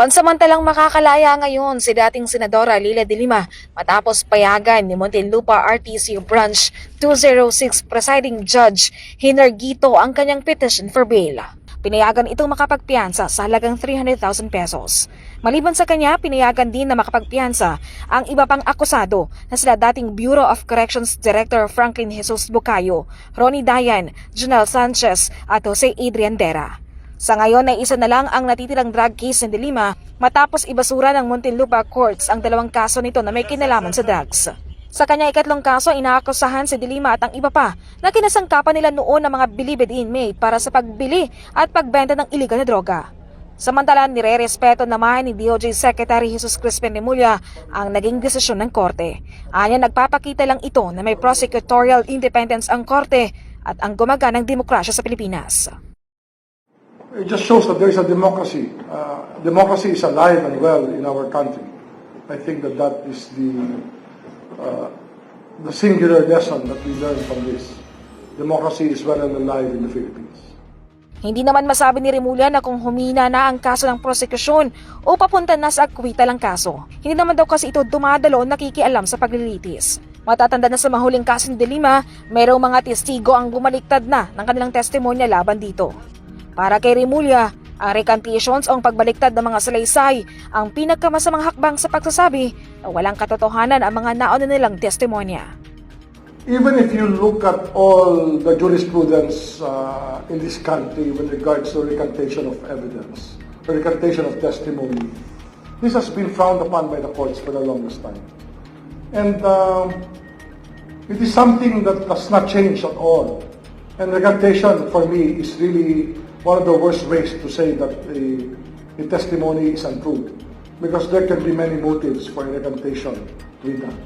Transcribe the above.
Pansamantalang makakalaya ngayon si dating Senadora Lila de Lima matapos payagan ni Muntinlupa RTC Branch 206 Presiding Judge Hinargito ang kanyang petition for bail. Pinayagan itong makapagpiyansa sa halagang 300,000 pesos. Maliban sa kanya, pinayagan din na makapagpiyansa ang iba pang akusado na sila dating Bureau of Corrections Director Franklin Jesus Bucayo, Ronnie Dayan, Janelle Sanchez at Jose Adrian Dera. Sa ngayon ay isa na lang ang natitirang drug case ni De Lima matapos ibasura ng Muntinlupa Courts ang dalawang kaso nito na may kinalaman sa drugs. Sa kanya ikatlong kaso, inaakusahan si De Lima at ang iba pa na kinasangkapan nila noon ng mga bilibid inmate para sa pagbili at pagbenta ng iligal na droga. Samantala, nire-respeto naman ni DOJ Secretary Jesus Crispin Remulla ang naging desisyon ng korte. Anya nagpapakita lang ito na may prosecutorial independence ang korte at ang gumaganang demokrasya sa Pilipinas. It just shows that there is a democracy. Uh, democracy is alive and well in our country. I think that that is the uh, the singular lesson that we learn from this. Democracy is well and alive in the Philippines. Hindi naman masabi ni Remulla na kung humina na ang kaso ng prosekusyon o papunta na sa akwita lang kaso. Hindi naman daw kasi ito dumadalo nakikialam sa paglilitis. Matatanda na sa mahuling kaso ni De Lima, mayroong mga testigo ang bumaliktad na ng kanilang testimonya laban dito. Para kay Remulla, ang recantations o ang pagbaliktad ng mga salaysay ang pinagkamasamang hakbang sa pagsasabi na walang katotohanan ang mga nauna nilang testimonya. Even if you look at all the jurisprudence uh, in this country with regards to recantation of evidence, recantation of testimony, this has been frowned upon by the courts for the longest time. And um, it is something that does not change at all. And recantation for me is really one of the worst ways to say that a, a testimony is untrue. Because there can be many motives for a recantation to be done.